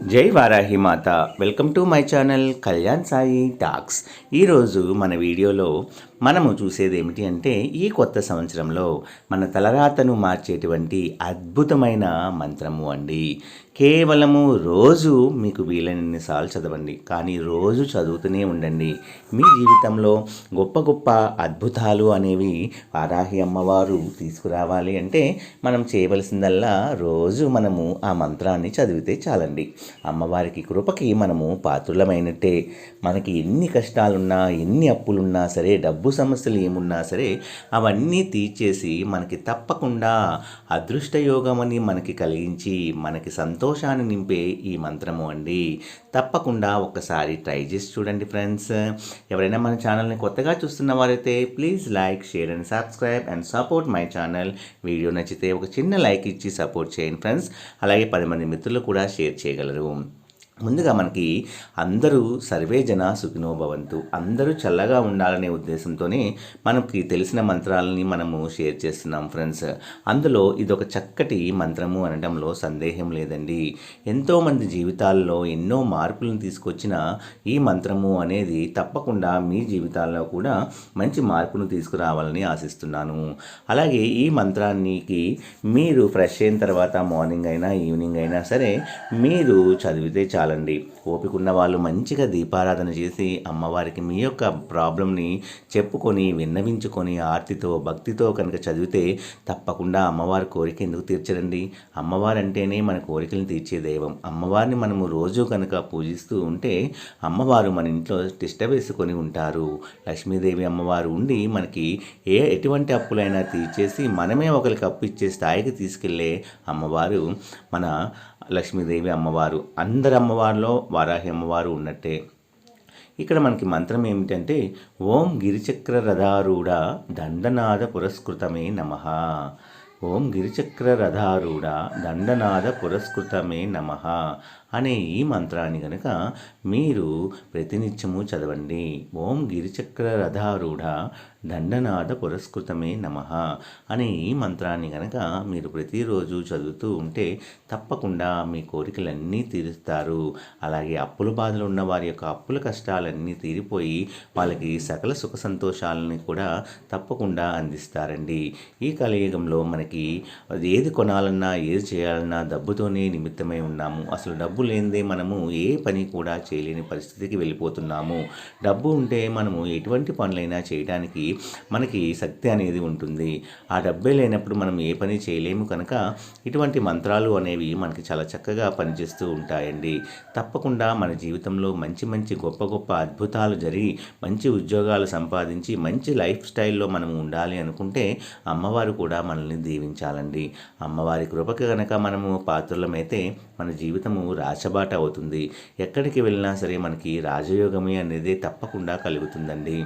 జై వారాహి మాత. Welcome to my channel Kalyan Sai talks. ఈరోజు మన వీడియోలో మనము చూసేది ఏమిటి అంటే ఈ కొత్త సంవత్సరంలో మన తలరాతను మార్చేటువంటి అద్భుతమైన మంత్రము అండి. కేవలము రోజు మీకు వీలైనన్నిసార్లు చదవండి. కానీ రోజు చదువుతూనే ఉండండి. మీ జీవితంలో గొప్ప గొప్ప అద్భుతాలు అనేవి వారాహి అమ్మవారు తీసుకురావాలి అంటే మనం చేయవలసిందల్లా రోజు మనము ఆ మంత్రాన్ని చదివితే చాలండి. అమ్మవారికి కృపకి మనము పాత్రులమైనట్టే. మనకి ఎన్ని కష్టాలున్నా ఎన్ని అప్పులున్నా సరే డబ్బు సమస్యలు ఏమున్నా సరే అవన్నీ తీర్చేసి మనకి తప్పకుండా అదృష్టయోగం అని మనకి కలిగించి మనకి సంతోషాన్ని నింపే ఈ మంత్రము అండి. తప్పకుండా ఒకసారి ట్రై చేసి చూడండి ఫ్రెండ్స్. ఎవరైనా మన ఛానల్ని కొత్తగా చూస్తున్న వారైతే please like share and subscribe and support my channel. Video నచ్చితే ఒక చిన్న లైక్ ఇచ్చి సపోర్ట్ చేయండి ఫ్రెండ్స్. అలాగే పది మంది మిత్రులు కూడా షేర్ చేయగలరు. ധനസമാഹരണവും ముందుగా మనకి అందరూ సర్వే జన సుఖినో భవంతు అందరూ చల్లగా ఉండాలనే ఉద్దేశంతోనే మనకి తెలిసిన మంత్రాలని మనము షేర్ చేస్తున్నాం ఫ్రెండ్స్. అందులో ఇదొక చక్కటి మంత్రము అనడంలో సందేహం లేదండి. ఎంతోమంది జీవితాల్లో ఎన్నో మార్పులను తీసుకొచ్చిన ఈ మంత్రము అనేది తప్పకుండా మీ జీవితాల్లో కూడా మంచి మార్పును తీసుకురావాలని ఆశిస్తున్నాను. అలాగే ఈ మంత్రానికి మీరు ఫ్రెష్ అయిన తర్వాత మార్నింగ్ అయినా ఈవినింగ్ అయినా సరే మీరు చదివితే చాలా. చాలండి ఓపిక ఉన్న వాళ్ళు మంచిగా దీపారాధన చేసి అమ్మవారికి మీ యొక్క ప్రాబ్లంని చెప్పుకొని విన్నవించుకొని ఆర్తితో భక్తితో కనుక చదివితే తప్పకుండా అమ్మవారి కోరిక ఎందుకు తీర్చరండి అమ్మవారు అంటేనే మన కోరికలను తీర్చే దైవం. అమ్మవారిని మనము రోజు కనుక పూజిస్తూ ఉంటే అమ్మవారు మన ఇంట్లో తిష్ట వేసుకొని ఉంటారు. లక్ష్మీదేవి అమ్మవారు ఉండి మనకి ఏ ఎటువంటి అప్పులైనా తీర్చేసి మనమే ఒకరికి అప్పు ఇచ్చే స్థాయికి తీసుకెళ్ళే అమ్మవారు మన లక్ష్మీదేవి అమ్మవారు. అందరి అమ్మవారిలో వారాహి అమ్మవారు ఉన్నట్టే. ఇక్కడ మనకి మంత్రం ఏమిటంటే ఓం గిరిచక్ర రథారూఢ దండనాద పురస్కృతమే నమ. ఓం గిరిచక్ర రథారూఢ దండనాద పురస్కృతమే నమ. అనే ఈ మంత్రాన్ని కనుక మీరు ప్రతినిత్యము చదవండి. ఓం గిరిచక్ర రథారూఢ దండనాథ పురస్కృతమే నమ అనే ఈ మంత్రాన్ని కనుక మీరు ప్రతిరోజు చదువుతూ ఉంటే తప్పకుండా మీ కోరికలన్నీ తీరుస్తారు. అలాగే అప్పుల బాధలు ఉన్న వారి యొక్క అప్పుల కష్టాలన్నీ తీరిపోయి వాళ్ళకి సకల సుఖ సంతోషాలని కూడా తప్పకుండా అందిస్తారండి. ఈ కలియుగంలో మనకి ఏది కొనాలన్నా ఏది చేయాలన్నా డబ్బుతోనే నిమిత్తమై ఉన్నాము. అసలు డబ్బు డబ్బు లేనిదే మనము ఏ పని కూడా చేయలేని పరిస్థితికి వెళ్ళిపోతున్నాము. డబ్బు ఉంటే మనము ఎటువంటి పనులైనా చేయడానికి మనకి శక్తి అనేది ఉంటుంది. ఆ డబ్బే లేనప్పుడు మనం ఏ పని చేయలేము కనుక ఇటువంటి మంత్రాలు అనేవి మనకి చాలా చక్కగా పనిచేస్తూ ఉంటాయండి. తప్పకుండా మన జీవితంలో మంచి మంచి గొప్ప గొప్ప అద్భుతాలు జరిగి మంచి ఉద్యోగాలు సంపాదించి మంచి లైఫ్ స్టైల్లో మనం ఉండాలి అనుకుంటే అమ్మవారు కూడా మనల్ని దీవించాలండి. అమ్మవారి కృపకి కనుక మనము పాత్రలమైతే మన జీవితము రాచబాట అవుతుంది. ఎక్కడికి వెళ్ళినా సరే మనకి రాజయోగమే అనేది తప్పకుండా కలుగుతుందండి.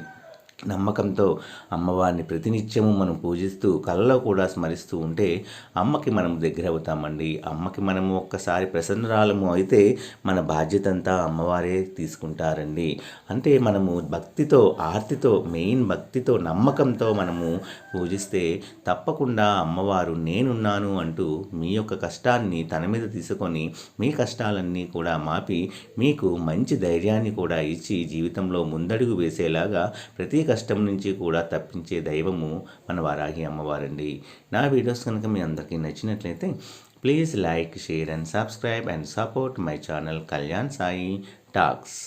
నమ్మకంతో అమ్మవారిని ప్రతినిత్యము మనం పూజిస్తూ కళ్ళలో కూడా స్మరిస్తూ ఉంటే అమ్మకి మనం దగ్గర అవుతామండి అమ్మకి మనము ఒక్కసారి ప్రసన్నరాలము అయితే మన బాధ్యత అంతా అమ్మవారే తీసుకుంటారండి. అంటే మనము భక్తితో ఆర్తితో మెయిన్ భక్తితో నమ్మకంతో మనము పూజిస్తే తప్పకుండా అమ్మవారు నేనున్నాను అంటూ మీ యొక్క కష్టాన్ని తన మీద తీసుకొని మీ కష్టాలన్నీ కూడా మాపి మీకు మంచి ధైర్యాన్ని కూడా ఇచ్చి జీవితంలో ముందడుగు వేసేలాగా ప్రతి ప్రతి కష్టం నుంచి కూడా తప్పించే దైవము మన వారాహి అమ్మవారండి. నా వీడియోస్ కనుక మీ అందరికీ నచ్చినట్లయితే please like share and subscribe and support my channel Kalyan Sai talks.